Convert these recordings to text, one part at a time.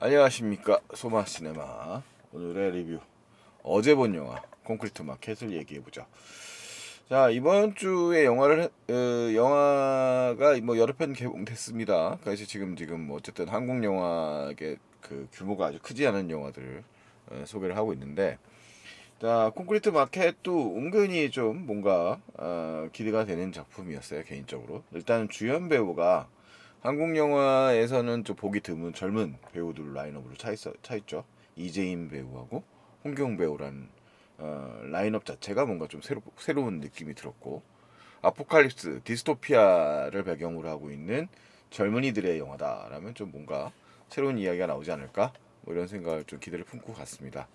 안녕하십니까 소마 시네마 오늘의 리뷰 어제 본 영화 콘크리트 마켓을 얘기해 보자. 자 이번 주에 영화를 해- 어, 영화가 뭐 여러 편 개봉됐습니다. 그래서 지금 지금 뭐 어쨌든 한국 영화의 그 규모가 아주 크지 않은 영화들을 어, 소개를 하고 있는데 자 콘크리트 마켓도 은근히 좀 뭔가 어, 기대가 되는 작품이었어요 개인적으로. 일단 주연 배우가 한국 영화에서는 좀 보기 드문 젊은 배우들 라인업으로 차, 있어, 차 있죠. 이재임 배우하고 홍경 배우라는 어, 라인업 자체가 뭔가 좀 새로, 새로운 느낌이 들었고 아포칼립스 디스토피아를 배경으로 하고 있는 젊은이들의 영화다라면 좀 뭔가 새로운 이야기가 나오지 않을까 뭐 이런 생각을 좀 기대를 품고 갔습니다.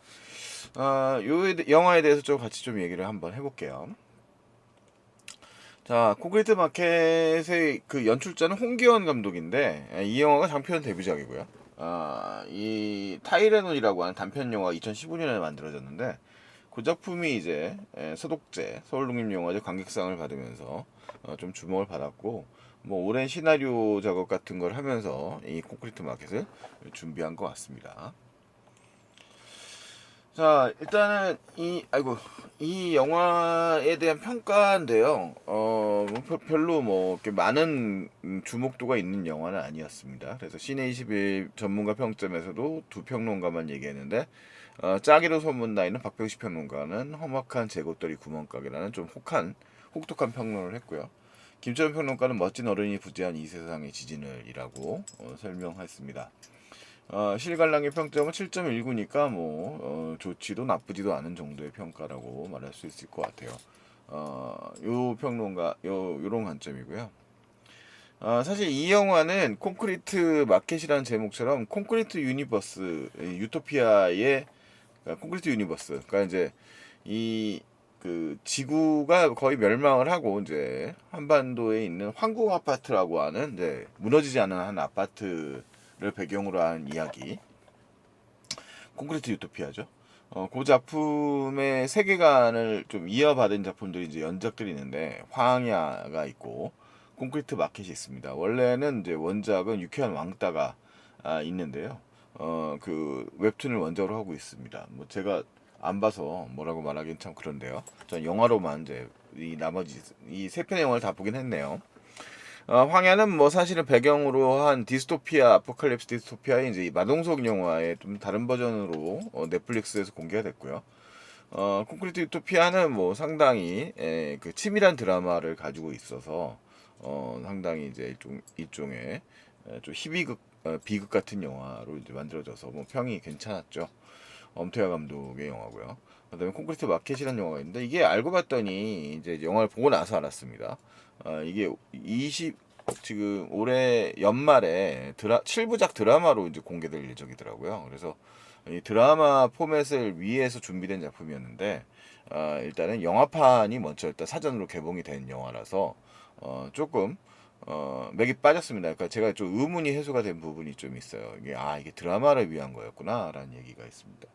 아, 요 영화에 대해서 좀 같이 좀 얘기를 한번 해볼게요. 자, 콘크리트 마켓의 그 연출자는 홍기원 감독인데 예, 이 영화가 장편 데뷔작이고요. 아, 이 타이레논이라고 하는 단편 영화 2015년에 만들어졌는데 그 작품이 이제 예, 서독제 서울독립영화제 관객상을 받으면서 어, 좀 주목을 받았고 뭐 오랜 시나리오 작업 같은 걸 하면서 이 콘크리트 마켓을 준비한 것 같습니다. 자 일단은 이 아이고 이 영화에 대한 평가인데요. 어 뭐, 별- 별로 뭐 이렇게 많은 음, 주목도가 있는 영화는 아니었습니다. 그래서 시내 21 전문가 평점에서도 두 평론가만 얘기했는데 어, 짜기로 소문나 있는 박병식 평론가는 험악한 제곱더리 구멍가게라는 좀 혹한 혹독한 평론을 했고요. 김철현 평론가는 멋진 어른이 부재한 이 세상의 지진을이라고 어, 설명했습니다. 어, 실갈랑의 평점은 7.19니까 뭐 어, 좋지도 나쁘지도 않은 정도의 평가라고 말할 수 있을 것 같아요. 어, 요 평론가 요 요런 관점이고요. 어, 사실 이 영화는 콘크리트 마켓이라는 제목처럼 콘크리트 유니버스 이 유토피아의 그러니까 콘크리트 유니버스. 그러니까 이제 이 그 지구가 거의 멸망을 하고 이제 한반도에 있는 황궁 아파트라고 하는 이제 무너지지 않은 한 아파트를 배경으로 한 이야기. 콘크리트 유토피아죠. 어, 그 작품의 세계관을 좀 이어받은 작품들이 이제 연작들이 있는데 황야가 있고 콘크리트 마켓이 있습니다. 원래는 이제 원작은 유쾌한 왕따가 아, 있는데요. 어, 그 웹툰을 원작으로 하고 있습니다. 뭐 제가 안 봐서 뭐라고 말하긴 참 그런데요. 전 영화로만 이제 이 나머지 이 세 편의 영화를 다 보긴 했네요. 어, 황야는 뭐 사실은 배경으로 한 디스토피아, 아포칼립스 디스토피아의 이제 이 마동석 영화의 좀 다른 버전으로 어, 넷플릭스에서 공개가 됐고요. 어, 콘크리트 유토피아는 뭐 상당히 에, 그 치밀한 드라마를 가지고 있어서 어, 상당히 이제 일종, 일종의 에, 좀 희비극, 어, 비극 같은 영화로 이제 만들어져서 뭐 평이 괜찮았죠. 엄태화 감독의 영화고요. 그다음에 콘크리트 마켓이라는 영화가 있는데 이게 알고 봤더니 이제 영화를 보고 나서 알았습니다. 아, 이게 20 지금 올해 연말에 드라 7부작 드라마로 이제 공개될 예정이더라고요. 그래서 이 드라마 포맷을 위해서 준비된 작품이었는데 아, 일단은 영화판이 먼저 일단 사전으로 개봉이 된 영화라서 어, 조금 어, 맥이 빠졌습니다. 그러니까 제가 좀 의문이 해소가 된 부분이 좀 있어요. 이게 아 이게 드라마를 위한 거였구나라는 얘기가 있습니다.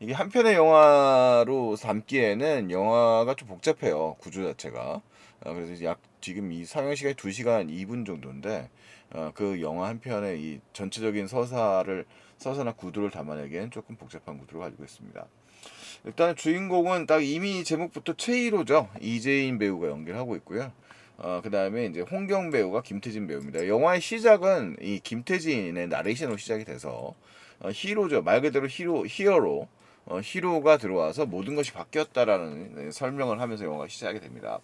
이게 한 편의 영화로 담기에는 영화가 좀 복잡해요. 구조 자체가. 어, 그래서 약 지금 이 상영 시간이 2시간 2분 정도인데 어, 그 영화 한 편의 이 전체적인 서사를 서사나 구도를 담아내기엔 조금 복잡한 구도를 가지고 있습니다. 일단 주인공은 딱 이미 제목부터 최희로죠. 이재인 배우가 연기를 하고 있고요. 어, 그 다음에 이제 홍경 배우가 김태진 배우입니다. 영화의 시작은 이 김태진의 나레이션으로 시작이 돼서 어, 히로죠. 말 그대로 히로, 히어로. 어, 히로가 들어와서 모든 것이 바뀌었다라는 네, 설명을 하면서 영화가 시작이 됩니다.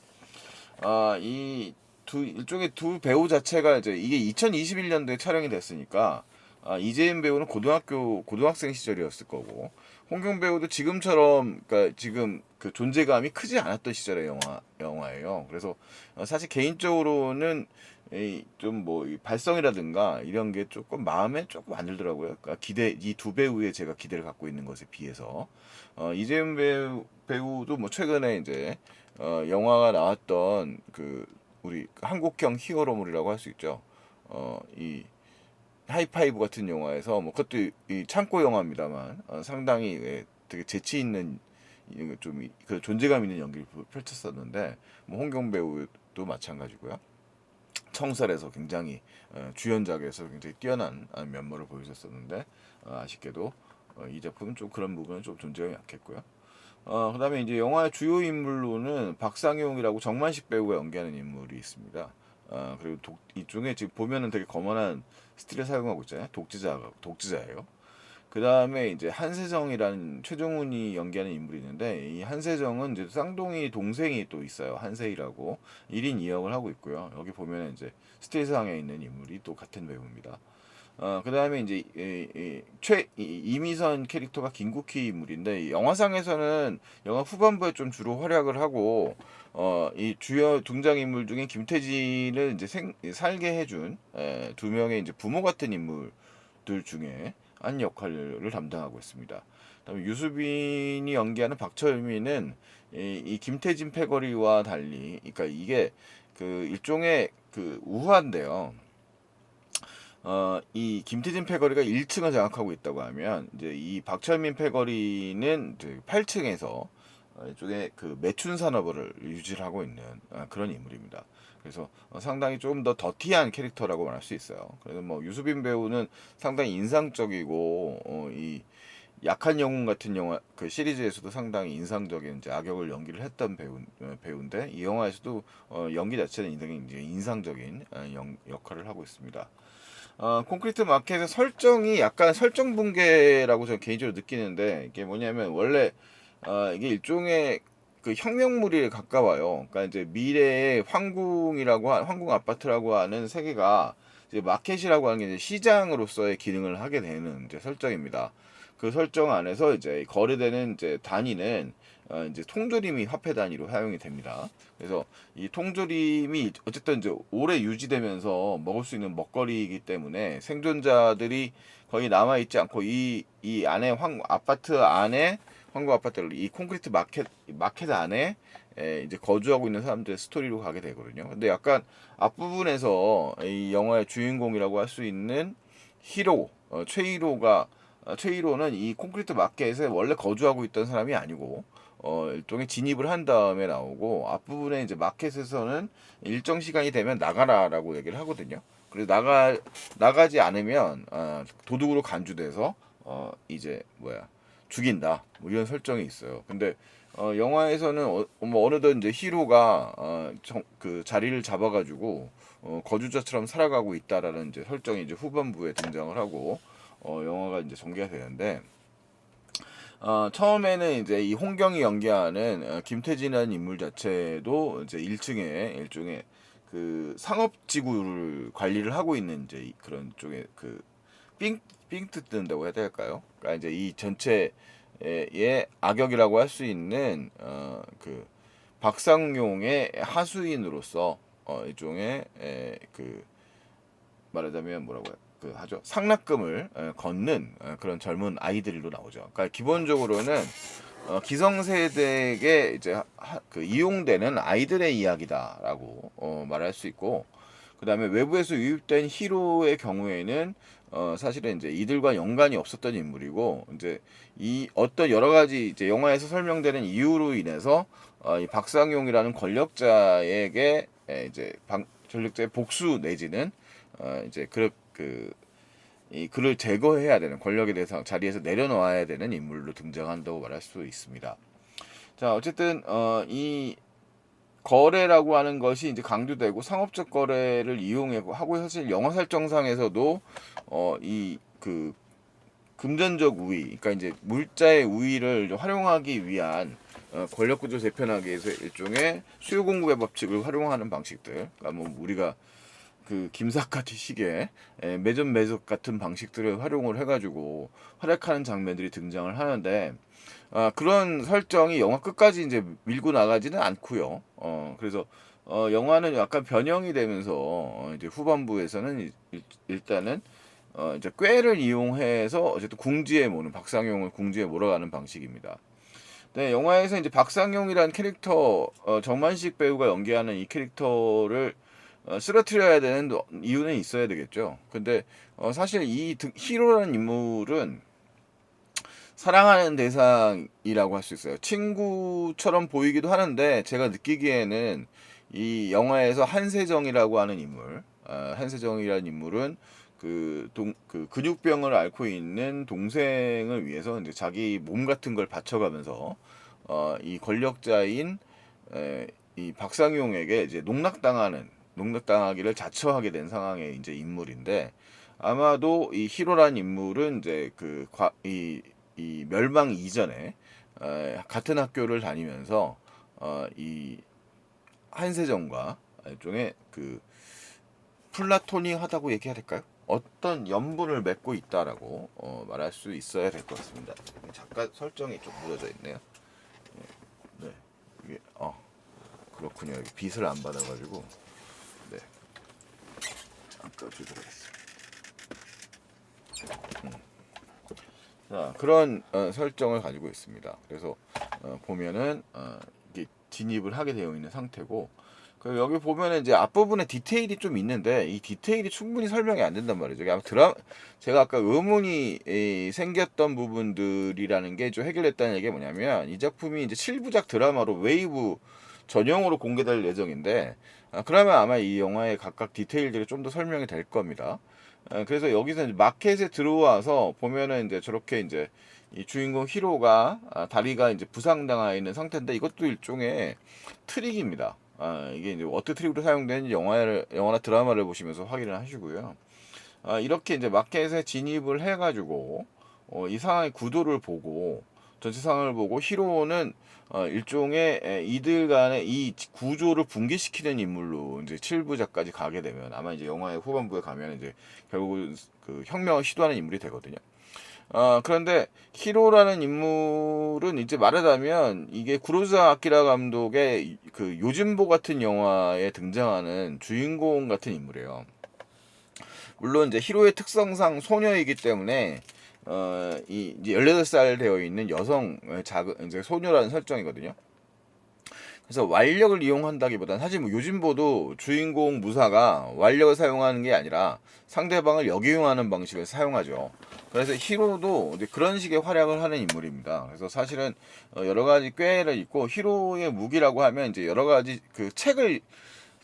아, 이 두 일종의 두 배우 자체가 이제 이게 2021년도에 촬영이 됐으니까 아, 이재인 배우는 고등학교 고등학생 시절이었을 거고 홍경 배우도 지금처럼 그러니까 지금 그 존재감이 크지 않았던 시절의 영화 영화예요. 그래서 어, 사실 개인적으로는 좀뭐 발성이라든가 이런 게 조금 마음에 조금 안 들더라고요. 그러니까 기대 이 두 배우의 제가 기대를 갖고 있는 것에 비해서 어, 이재인 배우 배우도 뭐 최근에 이제 어, 영화가 나왔던 그 우리 한국형 히어로물이라고 할 수 있죠. 어, 이 하이파이브 같은 영화에서 뭐 그것도 이 창고 영화입니다만 어, 상당히 예, 되게 재치 있는 좀그 존재감 있는 연기를 펼쳤었는데 뭐 홍경 배우도 마찬가지고요. 청설에서 굉장히 어, 주연작에서 굉장히 뛰어난 아, 면모를 보여줬었는데 어, 아쉽게도 어, 이 작품은 좀 그런 부분은 좀 존재감이 약했고요. 어, 그다음에 이제 영화의 주요 인물로는 박상용이라고 정만식 배우가 연기하는 인물이 있습니다. 어, 그리고 독, 이중에 지금 보면은 되게 거만한 스틸을 사용하고 있잖아요. 독지자 독지자예요. 그 다음에 이제 한세정이라는 최종훈이 연기하는 인물이 있는데 이 한세정은 이제 쌍둥이 동생이 또 있어요. 한세희라고 1인 2역을 하고 있고요. 여기 보면 이제 스틸상에 있는 인물이 또 같은 배우입니다. 어, 그 다음에 이제 이, 이, 최 이, 이미선 캐릭터가 김국희 인물인데 이 영화상에서는 영화 후반부에 좀 주로 활약을 하고 어, 이 주요 등장 인물 중에 김태진을 이제 생, 살게 해준 에, 두 명의 이제 부모 같은 인물들 중에 한 역할을 담당하고 있습니다. 그다음에 유수빈이 연기하는 박철민은 이, 이 김태진 패거리와 달리, 그러니까 이게 그 일종의 그 우화인데요. 어, 이 김태진 패거리가 1층을 장악하고 있다고 하면 이제 이 박철민 패거리는 8층에서 어, 이쪽에 그 매춘 산업을 유지를 하고 있는 어, 그런 인물입니다. 그래서 어, 상당히 조금 더 더티한 캐릭터라고 말할 수 있어요. 그래서 뭐 유수빈 배우는 상당히 인상적이고 어, 이 약한 영웅 같은 영화 그 시리즈에서도 상당히 인상적인 이제 악역을 연기를 했던 배우 어, 배우인데 이 영화에서도 어, 연기 자체는 굉장히 이제 인상적인 어, 영, 역할을 하고 있습니다. 어, 콘크리트 마켓의 설정이 약간 설정 붕괴라고 저는 개인적으로 느끼는데 이게 뭐냐면 원래 어, 이게 일종의 그 혁명물에 가까워요. 그러니까 이제 미래의 황궁이라고 하, 황궁 아파트라고 하는 세계가 이제 마켓이라고 하는 게 이제 시장으로서의 기능을 하게 되는 이제 설정입니다. 그 설정 안에서 이제 거래되는 이제 단위는 어 이제 통조림이 화폐 단위로 사용이 됩니다. 그래서 이 통조림이 어쨌든 이제 오래 유지되면서 먹을 수 있는 먹거리이기 때문에 생존자들이 거의 남아 있지 않고 이 이 안에 황 아파트 안에 황금 아파트를 이 콘크리트 마켓 마켓 안에 에, 이제 거주하고 있는 사람들의 스토리로 가게 되거든요. 근데 약간 앞부분에서 이 영화의 주인공이라고 할 수 있는 히로 어, 최히로가 어, 최히로는 이 콘크리트 마켓에 원래 거주하고 있던 사람이 아니고 어, 일종의 진입을 한 다음에 나오고 앞부분에 이제 마켓에서는 일정 시간이 되면 나가라라고 얘기를 하거든요. 그래서 나가 나가지 않으면 어, 도둑으로 간주돼서 어, 이제 뭐야 죽인다 뭐 이런 설정이 있어요. 근데 어, 영화에서는 어, 뭐 어느덧 이제 히로가 어, 정, 그 자리를 잡아가지고 어, 거주자처럼 살아가고 있다라는 이제 설정이 이제 후반부에 등장을 하고 어, 영화가 이제 전개가 되는데 어, 처음에는 이제 이 홍경이 연기하는 어, 김태진이라는 인물 자체도 이제 1층에 일종의 그 상업 지구를 관리를 하고 있는 이제 그런 쪽에 그 삥, 삥 뜯는다고 해야 될까요? 그러니까 이제 이 전체의 악역이라고 할 수 있는 어, 그 박상용의 하수인으로서 어, 일종의 에, 그 말하자면 뭐라고 해요? 그 하죠 상납금을 에, 걷는 에, 그런 젊은 아이들로 나오죠. 그러니까 기본적으로는 어, 기성세대에게 이제 하, 그 이용되는 아이들의 이야기다라고 어, 말할 수 있고 그 다음에 외부에서 유입된 히로의 경우에는 어, 사실은 이제 이들과 연관이 없었던 인물이고 이제 이 어떤 여러 가지 이제 영화에서 설명되는 이유로 인해서 어, 이 박상용이라는 권력자에게 에, 이제 방, 권력자의 복수 내지는 어, 이제 그, 그, 이 그를 제거해야 되는 권력에 대해서 자리에서 내려놓아야 되는 인물로 등장한다고 말할 수 있습니다. 자, 어쨌든 어, 이 거래라고 하는 것이 이제 강조되고 상업적 거래를 이용하고 하고 사실 영화 설정상에서도 어, 이그 금전적 우위, 그러니까 이제 물자의 우위를 활용하기 위한 어, 권력 구조 재편하기 위해서 일종의 수요 공급의 법칙을 활용하는 방식들. 그러니까 뭐 우리가 그 김사카티 시계 매점 매적 같은 방식들을 활용을 해가지고 활약하는 장면들이 등장을 하는데 아, 그런 설정이 영화 끝까지 이제 밀고 나가지는 않고요. 어, 그래서 어, 영화는 약간 변형이 되면서 어, 이제 후반부에서는 일, 일단은 어, 이제 꾀를 이용해서 어쨌든 궁지에 모는 박상용을 궁지에 몰아가는 방식입니다. 네, 영화에서 이제 박상용이라는 캐릭터 어, 정만식 배우가 연기하는 이 캐릭터를 어, 쓰러뜨려야 되는 이유는 있어야 되겠죠. 근데 어, 사실 이 등, 히로라는 인물은 사랑하는 대상이라고 할 수 있어요. 친구처럼 보이기도 하는데 제가 느끼기에는 이 영화에서 한세정이라고 하는 인물, 아, 한세정이라는 인물은 그, 동, 그 근육병을 앓고 있는 동생을 위해서 이제 자기 몸 같은 걸 바쳐가면서 어, 이 권력자인 에, 이 박상용에게 이제 농락당하는 농락당하기를 자처하게 된 상황의 이제 인물인데 아마도 이 히로란 인물은 이제 그이이 멸망 이전에 에, 같은 학교를 다니면서 어, 이 한세정과 일종의 그 플라토닉하다고 얘기해야 될까요? 어떤 연분을 맺고 있다라고 어, 말할 수 있어야 될 것 같습니다. 잠깐 설정이 좀 무너져 있네요. 네, 이게 어 그렇군요. 빛을 안 받아가지고 네 잠깐 조절하겠습니다. 음. 자 그런 어, 설정을 가지고 있습니다. 그래서 어, 보면은 어, 이게 진입을 하게 되어 있는 상태고 그 여기 보면은 이제 앞부분에 디테일이 좀 있는데 이 디테일이 충분히 설명이 안 된단 말이죠. 아마 드라 제가 아까 의문이 에, 생겼던 부분들이라는 게 좀 해결됐다는 얘기가 뭐냐면 이 작품이 이제 7부작 드라마로 웨이브 전용으로 공개될 예정인데 아, 그러면 아마 이 영화의 각각 디테일들이 좀 더 설명이 될 겁니다. 아, 그래서 여기서 이제 마켓에 들어와서 보면은 이제 저렇게 이제 이 주인공 히로가 아, 다리가 이제 부상당하 있는 상태인데 이것도 일종의 트릭입니다. 아, 이게 이제 어떻게 트릭으로 사용되는지 영화를 영화나 드라마를 보시면서 확인을 하시고요. 아, 이렇게 이제 마켓에 진입을 해가지고 어, 이 상황의 구도를 보고 전체 상황을 보고 히로는 어, 일종의 에, 이들 간의 이 구조를 붕괴시키는 인물로 이제 7부작까지 가게 되면 아마 이제 영화의 후반부에 가면 이제 결국 그 혁명을 시도하는 인물이 되거든요. 어, 그런데 히로라는 인물은 이제 말하자면 이게 구로사 아키라 감독의 그 요즘보 같은 영화에 등장하는 주인공 같은 인물이에요. 물론 이제 히로의 특성상 소녀이기 때문에 어, 이 이제 18살 되어 있는 여성 작은 이제 소녀라는 설정이거든요. 그래서 완력을 이용한다기보다는 사실 뭐 요즘보도 주인공 무사가 완력을 사용하는 게 아니라 상대방을 역이용하는 방식을 사용하죠. 그래서 히로도 그런 식의 활약을 하는 인물입니다. 그래서 사실은 어, 여러 가지 꾀를 있고 히로의 무기라고 하면 이제 여러 가지 그 책을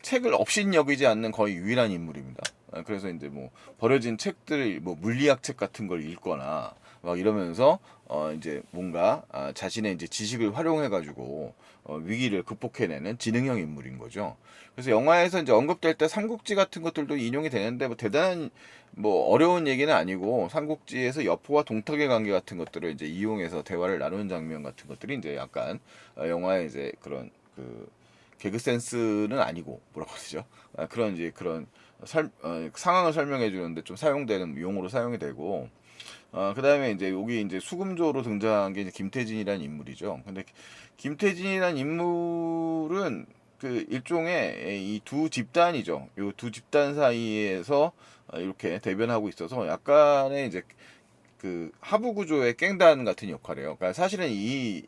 책을 없인 여기지 않는 거의 유일한 인물입니다. 어, 그래서 이제 뭐 버려진 책들 뭐 물리학 책 같은 걸 읽거나 막 이러면서 어 이제 뭔가 아 자신의 이제 지식을 활용해 가지고 어 위기를 극복해내는 지능형 인물인 거죠. 그래서 영화에서 이제 언급될 때 삼국지 같은 것들도 인용이 되는데 뭐 대단한 뭐 어려운 얘기는 아니고 삼국지에서 여포와 동탁의 관계 같은 것들을 이제 이용해서 대화를 나누는 장면 같은 것들이 이제 약간 어 영화의 이제 그런 그 개그 센스는 아니고 뭐라고 하죠? 아, 그런 이제 그런 설, 어, 상황을 설명해 주는데 좀 사용되는 용어로 사용이 되고 어, 그 다음에 이제 여기 이제 수금조로 등장한 게 이제 김태진이라는 인물이죠. 근데 김태진이라는 인물은 그 일종의 이 두 집단이죠. 이 두 집단 사이에서 어, 이렇게 대변하고 있어서 약간의 이제 그 하부 구조의 깽단 같은 역할이에요. 그러니까 사실은 이,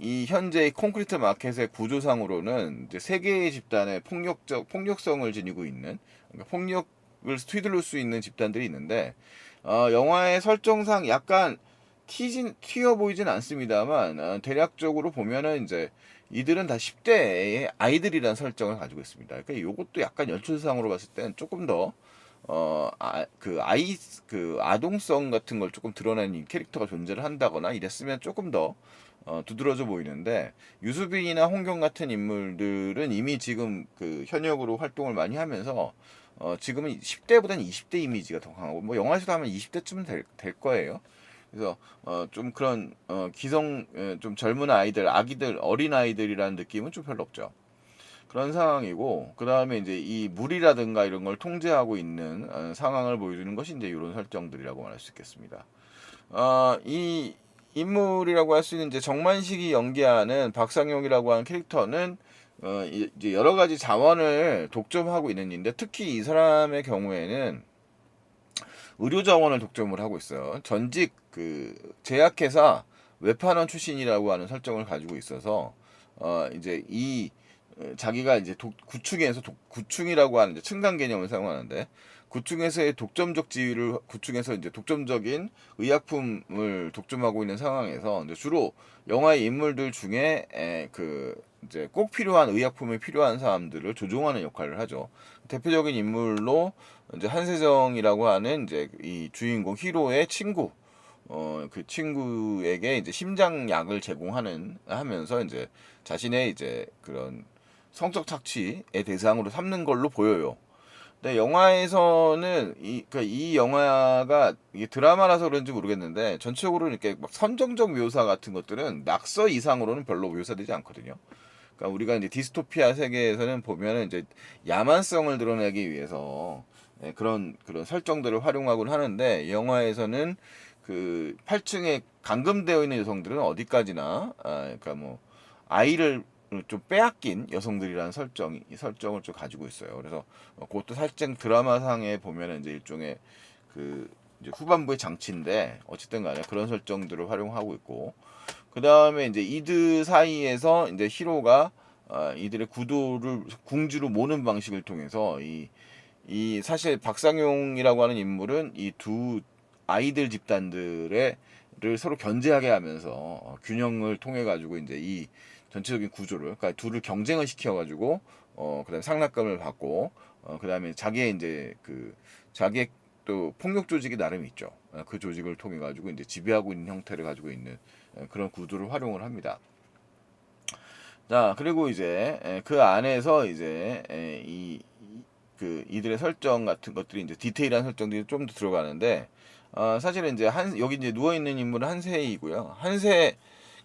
이 현재의 콘크리트 마켓의 구조상으로는 이제 세 개의 집단의 폭력적, 폭력성을 지니고 있는, 그러니까 폭력을 휘둘릴 수 있는 집단들이 있는데, 어, 영화의 설정상 약간 튀진, 튀어 보이진 않습니다만, 어, 대략적으로 보면은 이제 이들은 다 10대의 아이들이라는 설정을 가지고 있습니다. 그러니까 이것도 약간 연출상으로 봤을 때는 조금 더, 어, 아, 그 아이, 그 아동성 같은 걸 조금 드러내는 캐릭터가 존재를 한다거나 이랬으면 조금 더, 어, 두드러져 보이는데 유수빈이나 홍경 같은 인물들은 이미 지금 그 현역으로 활동을 많이 하면서 어, 지금은 10대보다는 20대 이미지가 더 강하고 뭐 영화에서도 하면 20대쯤은 될, 될 거예요. 그래서 어, 좀 그런 어, 기성 에, 좀 젊은 아이들, 아기들, 어린 아이들이라는 느낌은 좀 별로 없죠. 그런 상황이고 그 다음에 이제 이 물이라든가 이런 걸 통제하고 있는 어, 상황을 보여주는 것이 이제 이런 설정들이라고 말할 수 있겠습니다. 어, 이 인물이라고 할 수 있는 이제 정만식이 연기하는 박상용이라고 하는 캐릭터는 어, 이제 여러 가지 자원을 독점하고 있는 인데 특히 이 사람의 경우에는 의료 자원을 독점을 하고 있어요. 전직 그 제약회사 외판원 출신이라고 하는 설정을 가지고 있어서 어 이제 이 자기가 이제 독, 구충에서 독, 구충이라고 하는 이제 층간 개념을 사용하는데 구충에서의 독점적 지위를 구충해서 이제 독점적인 의약품을 독점하고 있는 상황에서 이제 주로 영화의 인물들 중에 에, 그 이제 꼭 필요한 의약품이 필요한 사람들을 조종하는 역할을 하죠. 대표적인 인물로 이제 한세정이라고 하는 이제 이 주인공 히로의 친구 어 그 친구에게 이제 심장약을 제공하는 하면서 이제 자신의 이제 그런 성적 착취의 대상으로 삼는 걸로 보여요. 근데 영화에서는 이, 그러니까 이 영화가 이게 드라마라서 그런지 모르겠는데 전체적으로 이렇게 막 선정적 묘사 같은 것들은 낙서 이상으로는 별로 묘사되지 않거든요. 그러니까 우리가 이제 디스토피아 세계에서는 보면은 이제 야만성을 드러내기 위해서 예, 그런 그런 설정들을 활용하곤 하는데 이 영화에서는 그 8층에 감금되어 있는 여성들은 어디까지나 아, 그러니까 뭐 아이를 좀 빼앗긴 여성들이라는 설정이 이 설정을 좀 가지고 있어요. 그래서 어, 그것도 살짝 드라마상에 보면은 이제 일종의 그 이제 후반부의 장치인데 어쨌든 간에 그런 설정들을 활용하고 있고 그 다음에 이제 이들 사이에서 이제 히로가 어, 이들의 구도를 궁지로 모는 방식을 통해서 이, 이 사실 박상용이라고 하는 인물은 이 두 아이들 집단들의 를 서로 견제하게 하면서 어, 균형을 통해 가지고 이제 이 전체적인 구조를 그러니까 둘을 경쟁을 시켜 가지고 어 그다음에 상납감을 받고 어 그다음에 자기의 이제 그 자기의 또 폭력 조직이 나름 있죠. 어, 그 조직을 통해 가지고 이제 지배하고 있는 형태를 가지고 있는 어, 그런 구도를 활용을 합니다. 자 그리고 이제 에, 그 안에서 이제 에, 이, 이- 그 이들의 설정 같은 것들이 이제 디테일한 설정들이 좀 더 들어가는데 어, 사실은 이제 한 여기 이제 누워 있는 인물은 한세이고요. 한세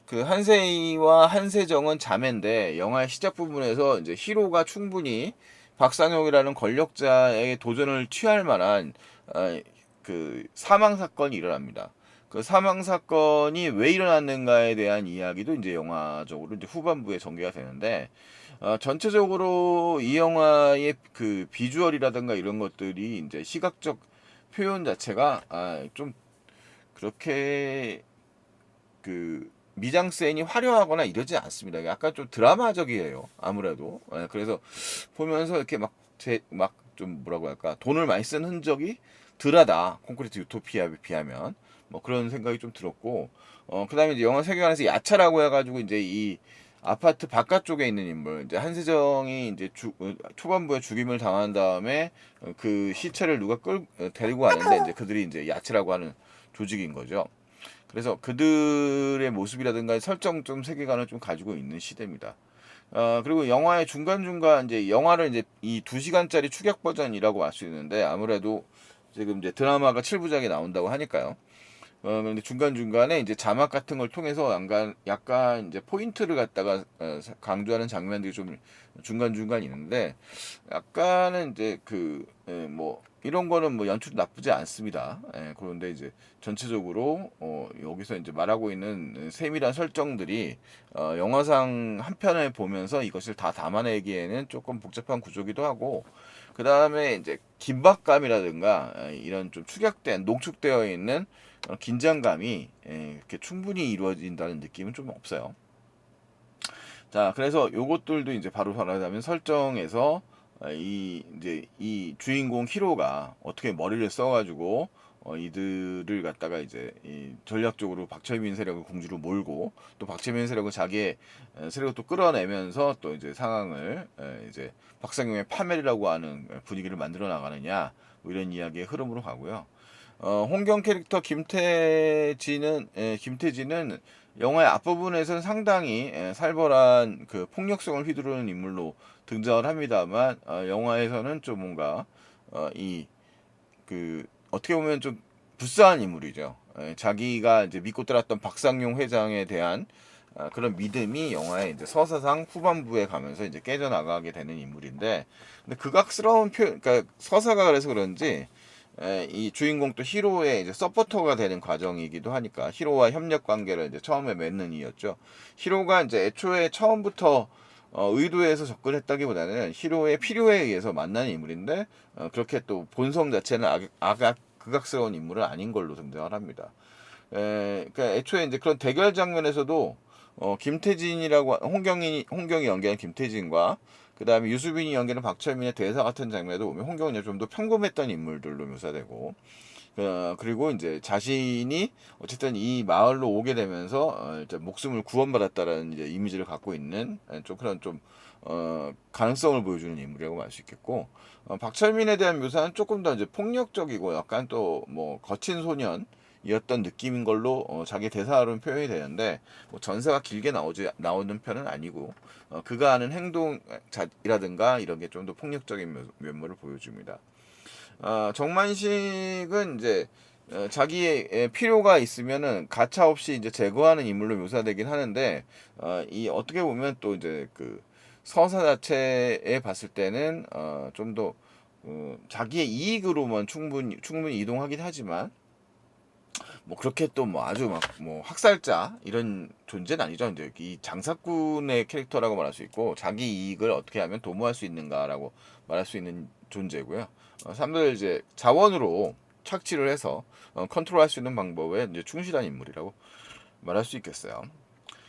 그 한세이와 한세정은 자매인데 영화의 시작 부분에서 이제 히로가 충분히 박상용이라는 권력자의 도전을 취할 만한 어, 그 사망 사건이 일어납니다. 그 사망 사건이 왜 일어났는가에 대한 이야기도 이제 영화적으로 이제 후반부에 전개가 되는데 어, 전체적으로 이 영화의 그 비주얼이라든가 이런 것들이 이제 시각적 표현 자체가 아, 좀 그렇게 그 미장센이 화려하거나 이러지 않습니다. 약간 좀 드라마적이에요. 아무래도 예, 그래서 보면서 이렇게 막 제 막 좀 뭐라고 할까 돈을 많이 쓴 흔적이 덜하다. 콘크리트 유토피아에 비하면 뭐 그런 생각이 좀 들었고 어 그 다음에 이제 영화 세계관에서 야차라고 해가지고 이제 이 아파트 바깥쪽에 있는 인물 이제 한세정이 이제 주, 어, 초반부에 죽임을 당한 다음에 어, 그 시체를 누가 끌 어, 데리고 가는데 이제 그들이 이제 야채라고 하는 조직인 거죠. 그래서 그들의 모습이라든가 설정 좀 세계관을 좀 가지고 있는 시대입니다. 어, 그리고 영화의 중간중간 이제 영화를 이제 이 2시간짜리 축약 버전이라고 할수 있는데 아무래도 지금 이제 드라마가 7부작이 나온다고 하니까요. 어, 근데 중간중간에 이제 자막 같은 걸 통해서 약간, 약간 이제 포인트를 갖다가 어, 강조하는 장면들이 좀 중간중간 있는데 약간은 이제 그, 예, 뭐, 이런 거는 뭐 연출 나쁘지 않습니다. 예, 그런데 이제 전체적으로 어, 여기서 이제 말하고 있는 세밀한 설정들이 어, 영화상 한 편을 보면서 이것을 다 담아내기에는 조금 복잡한 구조기도 하고 그 다음에 이제 긴박감이라든가 에, 이런 좀 축약된 농축되어 있는 어, 긴장감이 에, 이렇게 충분히 이루어진다는 느낌은 좀 없어요. 자, 그래서 요것들도 이제 바로 말하자면 설정에서 어, 이 이제 이 주인공 히로가 어떻게 머리를 써가지고 어, 이들을 갖다가 이제 이 전략적으로 박철민 세력을 궁지로 몰고 또 박철민 세력을 자기의 에, 세력을 또 끌어내면서 또 이제 상황을 에, 이제 박상용의 파멸이라고 하는 분위기를 만들어 나가느냐 뭐 이런 이야기의 흐름으로 가고요. 어, 홍경 캐릭터 김태진은 에, 김태진은 영화의 앞부분에서는 상당히 에, 살벌한 그 폭력성을 휘두르는 인물로 등장을 합니다만 어, 영화에서는 좀 뭔가 어, 이그 어떻게 보면 좀 불쌍한 인물이죠. 에, 자기가 이제 믿고 따랐던 박상용 회장에 대한 아, 그런 믿음이 영화의 이제 서사상 후반부에 가면서 이제 깨져나가게 되는 인물인데, 근데 극악스러운 표현, 그러니까 서사가 그래서 그런지, 에, 이 주인공 또 히로의 이제 서포터가 되는 과정이기도 하니까, 히로와 협력 관계를 이제 처음에 맺는 이였죠. 히로가 이제 애초에 처음부터 어, 의도해서 접근했다기보다는 히로의 필요에 의해서 만나는 인물인데, 어, 그렇게 또 본성 자체는 악, 악악, 극악스러운 인물은 아닌 걸로 등장을 합니다. 에, 그러니까 애초에 이제 그런 대결 장면에서도 어, 김태진이라고 홍경이 홍경이 연기한 김태진과 그그 다음에 유수빈이 연기하는 박철민의 대사 같은 장면에도 보면 홍경은이 좀더 평범했던 인물들로 묘사되고 어, 그리고 이제 자신이 어쨌든 이 마을로 오게 되면서 어, 이제 목숨을 구원받았다라는 이제 이미지를 갖고 있는 예, 좀 그런 좀 어, 가능성을 보여주는 인물이라고 말 수 있겠고 어, 박철민에 대한 묘사는 조금 더 이제 폭력적이고 약간 또 뭐 거친 소년 이었던 느낌인 걸로 어, 자기 대사로는 표현이 되는데 뭐 전사가 길게 나오지 나오는 편은 아니고 어, 그가 하는 행동이라든가 이런 게 좀 더 폭력적인 면- 면모를 보여줍니다. 어, 정만식은 이제 어, 자기의 에, 필요가 있으면은 가차 없이 이제 제거하는 인물로 묘사되긴 하는데 어, 이 어떻게 보면 또 이제 그 서사 자체에 봤을 때는 어, 좀더 어, 자기의 이익으로만 충분히 충분히 이동하긴 하지만 뭐 그렇게 또 뭐 아주 막 뭐 학살자 이런 존재는 아니죠. 이제 이 장사꾼의 캐릭터라고 말할 수 있고 자기 이익을 어떻게 하면 도모할 수 있는가라고 말할 수 있는 존재고요. 어, 사람들 이제 자원으로 착취를 해서 어, 컨트롤할 수 있는 방법에 이제 충실한 인물이라고 말할 수 있겠어요.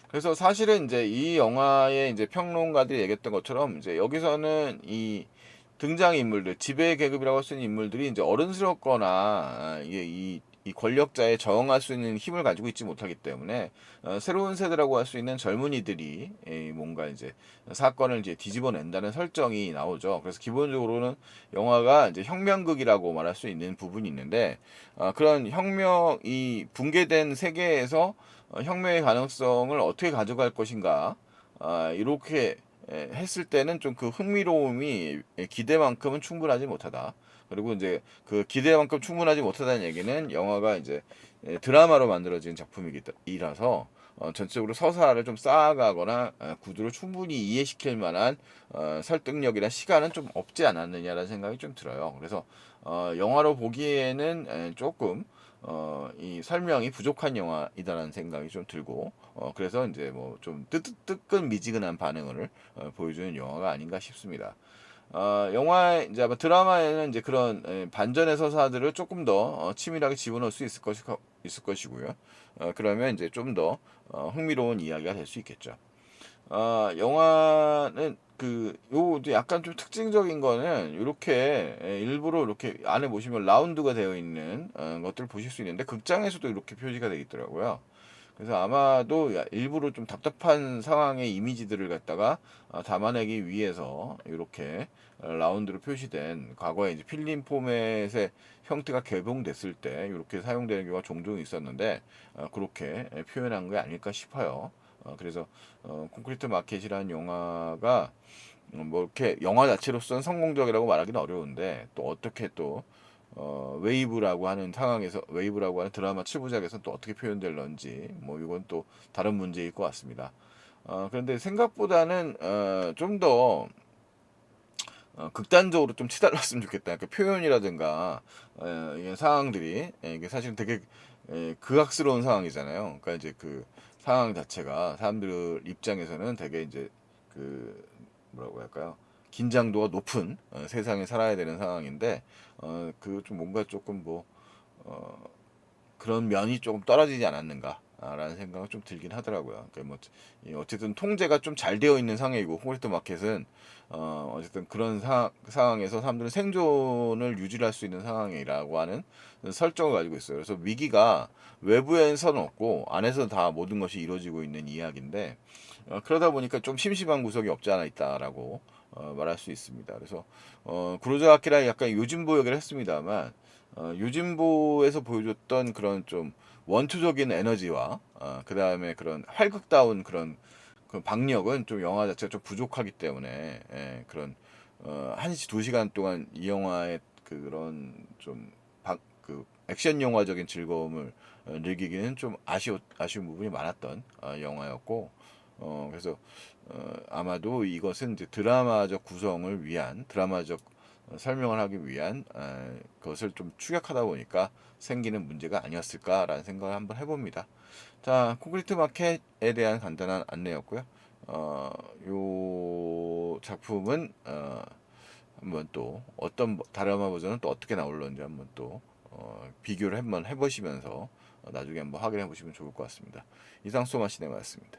그래서 사실은 이제 이 영화의 이제 평론가들이 얘기했던 것처럼 이제 여기서는 이 등장 인물들 지배 계급이라고 할 수 있는 인물들이 이제 어른스럽거나 아, 이게 이, 이 권력자에 저항할 수 있는 힘을 가지고 있지 못하기 때문에 어, 새로운 세대라고 할 수 있는 젊은이들이 에, 뭔가 이제 사건을 이제 뒤집어낸다는 설정이 나오죠. 그래서 기본적으로는 영화가 이제 혁명극이라고 말할 수 있는 부분이 있는데 어, 그런 혁명 이 붕괴된 세계에서 어, 혁명의 가능성을 어떻게 가져갈 것인가 아, 이렇게 에, 했을 때는 좀 그 흥미로움이 기대만큼은 충분하지 못하다. 그리고 이제 그 기대만큼 충분하지 못하다는 얘기는 영화가 이제 에, 드라마로 만들어진 작품이라서 어, 전체적으로 서사를 좀 쌓아가거나 어, 구두를 충분히 이해시킬 만한 어, 설득력이나 시간은 좀 없지 않았느냐라는 생각이 좀 들어요. 그래서 어, 영화로 보기에는 에, 조금 어, 이 설명이 부족한 영화이다라는 생각이 좀 들고, 어, 그래서 이제 뭐 좀 뜨끈미지근한 반응을 어, 보여주는 영화가 아닌가 싶습니다. 어, 영화 이제 아마 드라마에는 이제 그런 에, 반전의 서사들을 조금 더 어, 치밀하게 집어넣을 수 있을 것이 있을 것이고요. 어, 그러면 이제 좀 더 어, 흥미로운 이야기가 될 수 있겠죠. 어, 영화는 그 요도 약간 좀 특징적인 거는 이렇게 일부러 이렇게 안에 보시면 라운드가 되어 있는 어, 것들을 보실 수 있는데 극장에서도 이렇게 표시가 되어 있더라고요. 그래서 아마도 야- 일부러 좀 답답한 상황의 이미지들을 갖다가 어, 담아내기 위해서 이렇게 어, 라운드로 표시된 과거에 이제 필름 포맷의 형태가 개봉됐을 때 이렇게 사용되는 경우가 종종 있었는데 어, 그렇게 에, 표현한 게 아닐까 싶어요. 어, 그래서 어, 콘크리트 마켓이라는 영화가 음, 뭐 이렇게 영화 자체로서는 성공적이라고 말하기는 어려운데 또 어떻게 또 어, 웨이브라고 하는 상황에서 웨이브라고 하는 드라마 7부작에서 또 어떻게 표현될런지 뭐 이건 또 다른 문제일 것 같습니다. 어, 그런데 생각보다는 어, 좀더 어, 극단적으로 좀 치달았으면 좋겠다. 그 표현이라든가 어, 이게 상황들이 예, 이게 사실은 되게 예, 극악스러운 상황이잖아요. 그러니까 이제 그 상황 자체가 사람들 입장에서는 되게 이제 그 뭐라고 할까요? 긴장도가 높은 어, 세상에 살아야 되는 상황인데 어, 그 좀 뭔가 조금 뭐 어, 그런 면이 조금 떨어지지 않았는가. 라는 생각은 좀 들긴 하더라고요. 그러니까 뭐이 어쨌든 통제가 좀 잘 되어 있는 상황이고 콩리트 마켓은 어 어쨌든 그런 사, 상황에서 사람들은 생존을 유지할 수 있는 상황이라고 하는 설정을 가지고 있어요. 그래서 위기가 외부에서는 없고 안에서 다 모든 것이 이루어지고 있는 이야기인데 어, 그러다 보니까 좀 심심한 구석이 없지 않아 있다라고 어, 말할 수 있습니다. 그래서 어, 구로자 아키라 약간 요진보 역을 했습니다만 어, 요진보에서 보여줬던 그런 좀 원초적인 에너지와 어, 그 다음에 그런 활극다운 그런 그 박력은 좀 영화 자체가 좀 부족하기 때문에 예, 그런 어, 한시 두 시간 동안 이 영화의 그런 좀그 액션 영화적인 즐거움을 어, 느끼기는 좀 아쉬워 아쉬운 부분이 많았던 어, 영화였고 어, 그래서 어, 아마도 이것은 드라마적 구성을 위한 드라마적 어, 설명을 하기 위한 어, 것을 좀 추격하다 보니까 생기는 문제가 아니었을까라는 생각을 한번 해봅니다. 자, 콘크리트 마켓에 대한 간단한 안내였고요. 어, 요 작품은 어, 한번 또 어떤 다라마 버전은 또 어떻게 나올런지 한번 또 어, 비교를 한번 해보시면서 어, 나중에 한번 확인해 보시면 좋을 것 같습니다. 이상 소마 시네마였습니다.